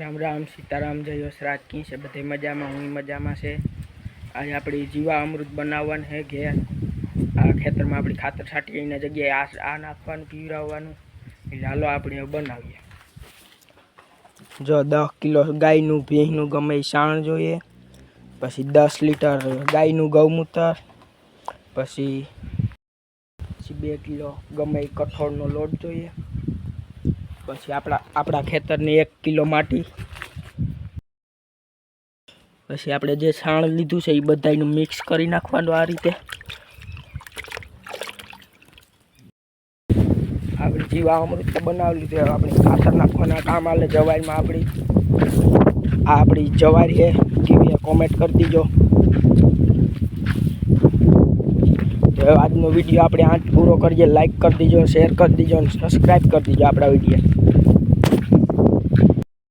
રામ રામ, સીતારામ, જય હસરાજ, કી છે? બધે મજામાં હું મજામાં છે. આજે આપણી જીવા અમૃત બનાવવાનું છે ઘેર. આ ખેતરમાં આપણી ખાતર છાંટીને જગ્યાએ આ આ નાખવાનું, પીવડાવવાનું. એટલે હાલો આપણે બનાવીએ. જો દસ કિલો ગાયનું ભેંસનું ગમે શાણ જોઈએ. પછી દસ લીટર ગાયનું ગૌમૂત્ર. પછી બે કિલો ગમે કઠોળનો લોટ જોઈએ. પછી આપણા આપણા ખેતરની એક કિલો માટી. પછી આપણે જે છાણ લીધું છે એ બધાનું મિક્સ કરી નાખવાનું આ રીતે. આપણે જીવા અમૃત તો બનાવી લીધું આપણે ખાતર નાખવાના કામ આલે જવારીમાં આપણી. આ આપણી જવારી છે, કેવી કોમેન્ટ કરી દીજો. હવે આજનો વીડિયો આપણે આઠ પૂરો કરીએ. લાઇક કરી દીજો શેર કરી દીજો અને સબસ્ક્રાઈબ કરી દીજો આપણા વીડિયો